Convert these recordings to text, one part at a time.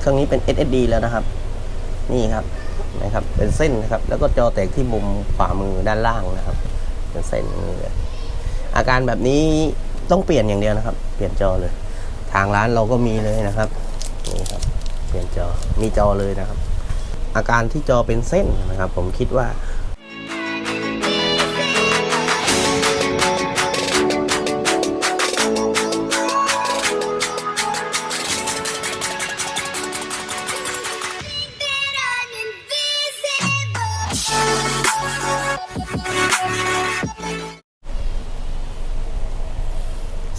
เครื่องนี้เป็น SSD แล้วนะครับ นี่ครับนะครับ เป็นเส้นนะครับ แล้วก็จอแตกที่มุมขวามือด้านล่างนะครับ เป็นเส้นนี่อาการแบบนี้ต้องเปลี่ยนอย่างเดียวนะครับ เปลี่ยนจอเลย ทางร้านเราก็มีเลยนะครับนี่ครับ เปลี่ยนจอมีจอเลยนะครับ อาการที่จอเป็นเส้นนะครับ ผมคิดว่า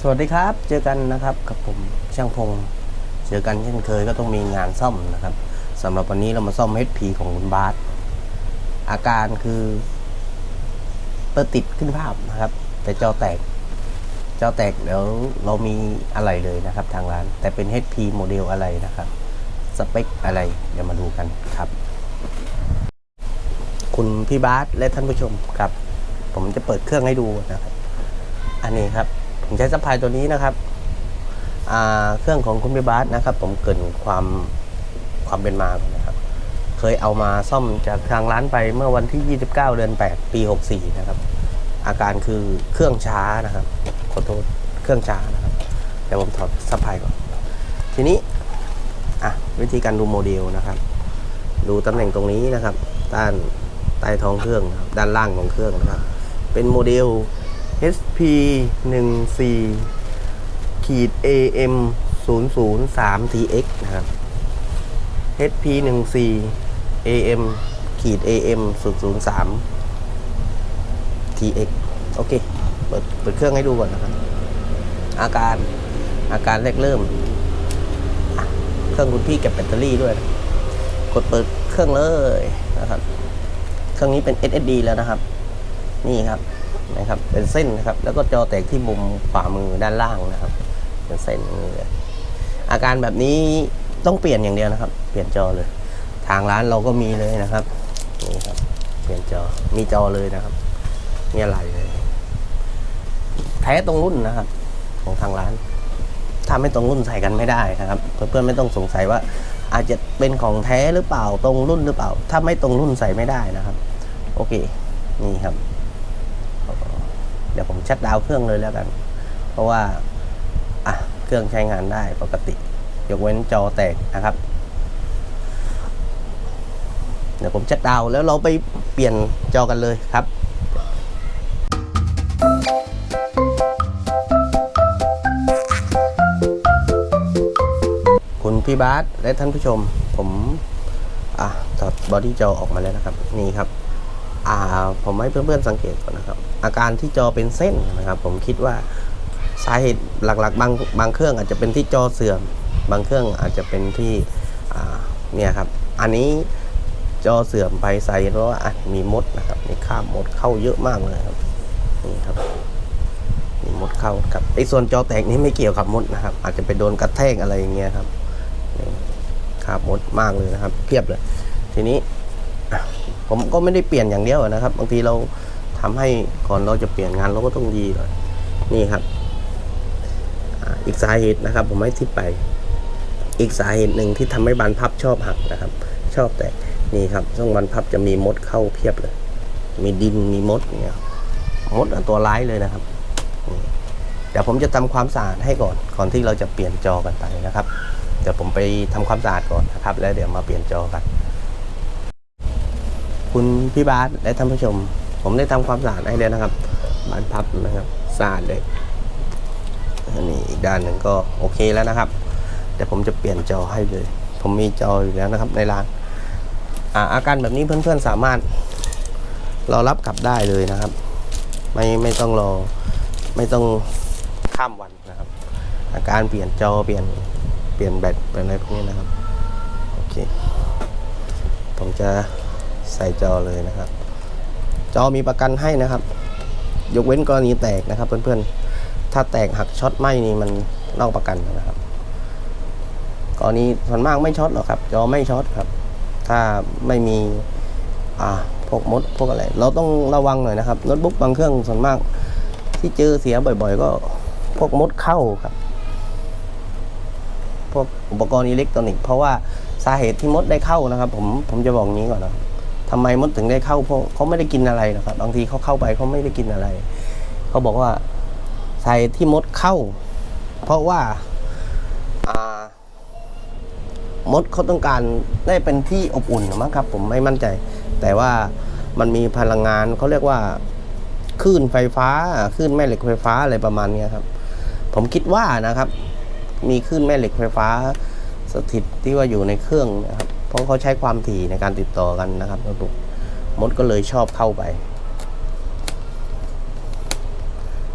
สวัสดีครับ เจอกันนะครับกับผมช่างพงเจอกันเช่นเคยก็ต้องมีงานซ่อมนะครับสำหรับวันนี้เรามาซ่อม HP ของคุณบาสอาการคือเปิดติดขึ้นภาพนะครับ แต่จอแตก จอแตกเดี๋ยวเรามีอะไรเลยนะครับ ทางร้าน แต่เป็น HP โมเดลอะไรนะครับ สเปคอะไร เดี๋ยวมาดูกันครับ คุณพี่บาสและท่านผู้ชมครับ ผมจะเปิดเครื่องให้ดูนะครับ อันนี้ครับ ผมใช้ซัพพลายตัวนี้นะครับเครื่องของคุณพิบาสนะครับ ผมเกินความความเป็นมาก่อนนะครับ เคยเอามาซ่อมจากทางร้านไปเมื่อวันที่ 29 เดือน 8 ปี 64 นะครับ อาการคือเครื่องช้านะครับ ขอโทษเครื่องช้านะครับเดี๋ยวผมถอดซัพพลายก่อน ทีนี้อะวิธีการดูโมเดลนะครับ ดูตำแหน่งตรงนี้นะครับ ด้านใต้ท้องเครื่องนะครับด้านล่างของเครื่องนะครับ เป็นโมเดล HP 1 4ขีด AM 0 0 3 TX นะครับ HP 1 4 AM ขีด AM 0 0 3 TX โอเค เปิดเปิดเครื่องให้ดูก่อนนะครับ อาการอาการแรกเริ่ม เครื่องคุณพี่เก็บแบตเตอรี่ด้วยนะกดเปิดเครื่องเลยนะครับ เครื่องนี้เป็น SSD แล้วนะครับ นี่ครับ นะครับ เป็นเส้นนะครับ แล้วก็จอแตกที่มุมขวามือด้านล่างนะครับ เป็นเส้นเลยอาการแบบนี้ต้องเปลี่ยนอย่างเดียวนะครับ เปลี่ยนจอเลย ทางร้านเราก็มีเลยนะครับนี่ครับ เปลี่ยนจอมีจอเลยนะครับมีอะไรเลยแท้ตรงรุ่นนะครับ ของทางร้านถ้าไม่ตรงรุ่นใส่กันไม่ได้นะครับ เพื่อนๆไม่ต้องสงสัยว่า อาจจะเป็นของแท้หรือเปล่าตรงรุ่นหรือเปล่า ถ้าไม่ตรงรุ่นใส่ไม่ได้นะครับ โอเค นี่ครับ เดี๋ยวผมชัดดาวเครื่องเลยแล้วกัน เพราะว่าอะเครื่องใช้งานได้ปกติ ยกเว้นจอแตกนะครับ เดี๋ยวผมชัดดาวแล้วเราไปเปลี่ยนจอกันเลยครับคุณพี่บาสและท่านผู้ชม ผมอะถอดบอดี้จอออกมาแล้วนะครับ นี่ครับ อ่า ผมให้เพื่อนๆสังเกตก่อนนะครับ อาการที่จอเป็นเส้นนะครับ ผมคิดว่าสาเหตุหลักๆ บางบางเครื่องอาจจะเป็นที่จอเสื่อม บางเครื่องอาจจะเป็นที่เนี่ยครับ อันนี้จอเสื่อมไปสาเหตุเพราะว่ามีมดนะครับมีคราบมดเข้าเยอะมากเลยครับนี่ครับมีมดเข้ากับไอ้ส่วนจอแตกนี้ไม่เกี่ยวกับมดนะครับ อาจจะไปโดนกระแทกอะไรอย่างเงี้ยครับนี่คราบมดมากเลยนะครับเพียบเลย ทีนี้ผมก็ไม่ได้เปลี่ยนอย่างเดียวนะครับ บางทีเรา ทำให้ก่อนเราจะเปลี่ยนงานเราก็ต้องยีก่อนนี่ครับอีกสาเหตุนะครับ ผมให้ทิปไป อีกสาเหตุหนึ่งที่ทำให้บานพับชอบหักนะครับ ชอบแต่นี่ครับช่วงบานพับจะมีมดเข้าเพียบเลย มีดินมีมดเนี่ยมดตัวร้ายเลยนะครับเดี๋ยวผมจะทำความสะอาดให้ก่อนก่อนที่เราจะเปลี่ยนจอกันไปนะครับเดี๋ยวผมไปทำความสะอาดก่อนนะครับ แล้วเดี๋ยวมาเปลี่ยนจอกัน คุณพี่บาสและท่านผู้ชม ผมได้ทำความสะอาดให้แล้วนะครับบานพับนะครับสะอาดเลยอันนี้อีกด้านหนึ่งก็โอเคแล้วนะครับเดี๋ยวผมจะเปลี่ยนจอให้เลย ผมมีจออยู่แล้วนะครับในร้านอ่าอาการแบบนี้เพื่อนๆสามารถรอรับกลับได้เลยนะครับ ไม่ไม่ต้องรอไม่ต้องข้ามวันนะครับ อาการเปลี่ยนจอเปลี่ยนเปลี่ยนแบตเปลี่ยนอะไรพวกนี้นะครับโอเคผมจะใส่จอเลยนะครับ จอมีประกันให้นะครับ ยกเว้นกรณีแตกนะครับ เพื่อนๆ ถ้าแตกหักช็อตไหมนี่มันนอกประกันนะครับกรณีส่วนมากไม่ช็อตหรอกครับ จอไม่ช็อตครับ ถ้าไม่มีอ่าพวกมดพวกอะไร เราต้องระวังหน่อยนะครับโน้ตบุ๊กบางเครื่องส่วนมาก ที่เจอเสียบ่อย ๆ ก็พวกมดเข้าครับ พวกอุปกรณ์อิเล็กทรอนิกส์เพราะว่าสาเหตุที่มดได้เข้านะครับ ผมผมจะบอกงี้ก่อนนะ ทำไมมดถึงได้เข้าเพราะเขาไม่ได้กินอะไรนะครับ บางทีเขาเข้าไปเขาไม่ได้กินอะไร เขาบอกว่าสาเหตุที่มดเข้า เพราะว่ามดเขาต้องการได้เป็นที่อบอุ่นมั้งครับ ผมไม่มั่นใจ แต่ว่ามันมีพลังงานเขาเรียกว่าคลื่นไฟฟ้าคลื่นแม่เหล็กไฟฟ้าอะไรประมาณนี้ครับ ผมคิดว่านะครับ มีคลื่นแม่เหล็กไฟฟ้า สถิตที่ว่าอยู่ในเครื่องนะครับ เพราะเขาใช้ความถี่ในการติดต่อกันนะครับโน้ตบุ๊กมดก็เลยชอบเข้าไป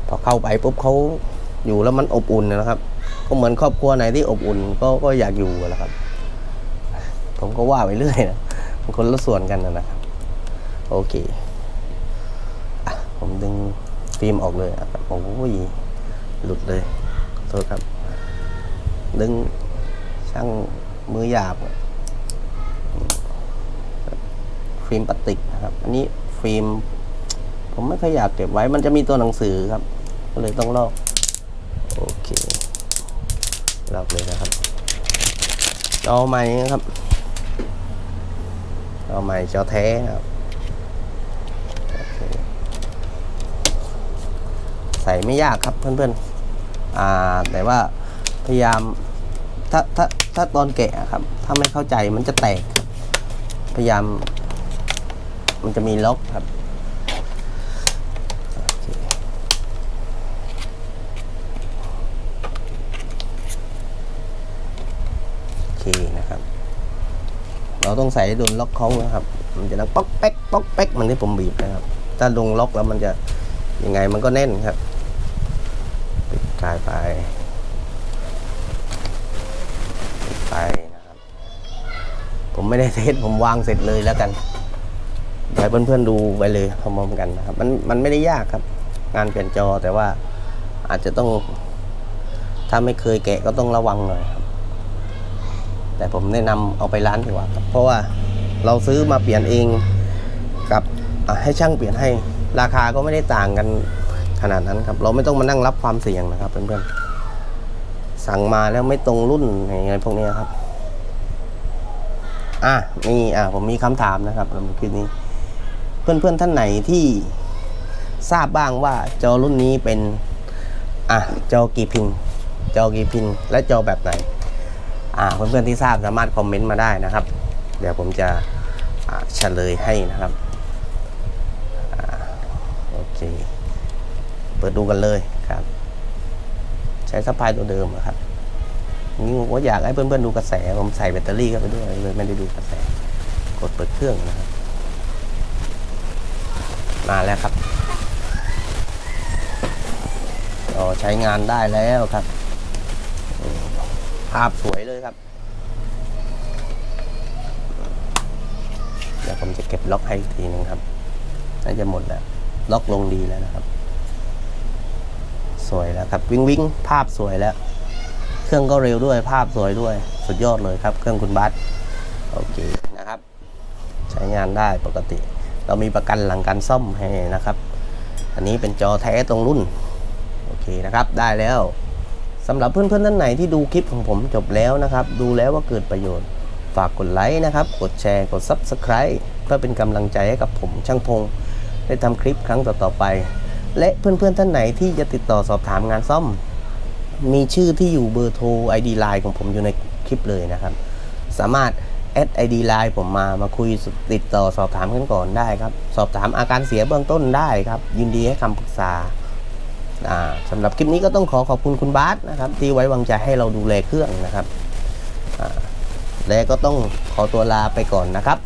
พอเข้าไปปุ๊บเขาอยู่แล้วมันอบอุ่นนะครับ ก็เหมือนครอบครัวไหนที่อบอุ่นก็ก็อยากอยู่แหละครับ ผมก็ว่าไปเรื่อยนะคนละส่วนกันนะครับโอเคอผมดึงฟิล์มออกเลยครับโอ้ยหลุดเลยโทษครับ ดึงช่างมือหยาบอะ ฟิล์มพลาสติกนะครับ อันนี้ฟิล์ม ผมไม่ค่อยอยากเก็บไว้ มันจะมีตัวหนังสือครับ ก็เลยต้องลอก โอเค ลอกเลยนะครับจอใหม่นะครับจอใหม่จอแท้นะครับ ใส่ไม่ยากครับเพื่อนๆ อ่า แต่ว่าพยายามถ้าถ้าถ้าตอนแกะครับ ถ้าไม่เข้าใจมันจะแตก พยายาม มันจะมีล็อกครับโอเคนะครับ เราต้องใส่โดนล็อกเขานะครับ มันจะดังป๊อกแป๊กป๊อกแป๊กมันที่ผมบีบนะครับ ถ้าลงล็อกแล้วมันจะยังไงมันก็แน่นครับปิดกายไปปิดไปนะครับ ผมไม่ได้เทสผมวางเสร็จเลยแล้วกัน ให้เพื่อนๆดูไปเลยพร้อมๆกันนะครับ มันมันไม่ได้ยากครับ งานเปลี่ยนจอแต่ว่าอาจจะต้อง ถ้าไม่เคยแกะก็ต้องระวังหน่อยครับ แต่ผมแนะนำเอาไปร้านดีกว่าครับ เพราะว่าเราซื้อมาเปลี่ยนเองกับให้ช่างเปลี่ยนให้ราคาก็ไม่ได้ต่างกันขนาดนั้นครับ เราไม่ต้องมานั่งรับความเสี่ยงนะครับเพื่อนๆสั่งมาแล้วไม่ตรงรุ่นอะไรพวกนี้ครับ อะนี่อะผมมีคำถามนะครับสำหรับคลิปนี้ เพื่อนๆท่านไหนที่ทราบบ้างว่าจอรุ่นนี้เป็นอะจอกี่พิน จอกี่พิน และจอแบบไหน อ่าเพื่อนๆที่ทราบสามารถคอมเมนต์มาได้นะครับ เดี๋ยวผมจะเฉลยให้นะครับอโอเค เปิดดูกันเลยครับ ใช้สปายตัวเดิมอะครับนี่ผมก็อยากให้เพื่อนๆดูกระแส ผมใส่แบตเตอรี่เข้าไปด้วยเลยไม่ได้ดูกระแส กดเปิดเครื่องนะครับ มาแล้วครับก็ใช้งานได้แล้วครับ ภาพสวยเลยครับ เดี๋ยวผมจะเก็บล็อกให้อีกทีหนึงครับ น่าจะหมดแล้ว ล็อกลงดีแล้วนะครับ สวยแล้วครับ วิ่งวิ่งภาพสวยแล้ว เครื่องก็เร็วด้วย ภาพสวยด้วย สุดยอดเลยครับ เครื่องคุณบัสโอเคนะครับ ใช้งานได้ปกติ เรามีประกันหลังการซ่อมให้นะครับ อันนี้เป็นจอแท้ตรงรุ่น โอเคนะครับ ได้แล้วสำหรับเพื่อนๆท่านไหนที่ดูคลิปของผมจบแล้วนะครับ ดูแล้วว่าเกิดประโยชน์ ฝากกดไลค์นะครับ กดแชร์ กด Subscribe เพื่อเป็นกำลังใจให้กับผมช่างพง ได้ทำคลิปครั้งต่อๆไป และเพื่อนๆท่านไหนที่จะติดต่อสอบถามงานซ่อม มีชื่อที่อยู่เบอร์โทร ID Line ของผมอยู่ในคลิปเลยนะครับ สามารถ แอด ID Line ผมมามาคุยติดต่อสอบถามกันก่อนได้ครับ สอบถามอาการเสียเบื้องต้นได้ครับ ยินดีให้คำปรึกษาสำหรับคลิปนี้ก็ต้องขอขอบคุณคุณบาสนะครับ ที่ไว้วางใจให้เราดูแลเครื่องนะครับและก็ต้องขอตัวลาไปก่อนนะครับ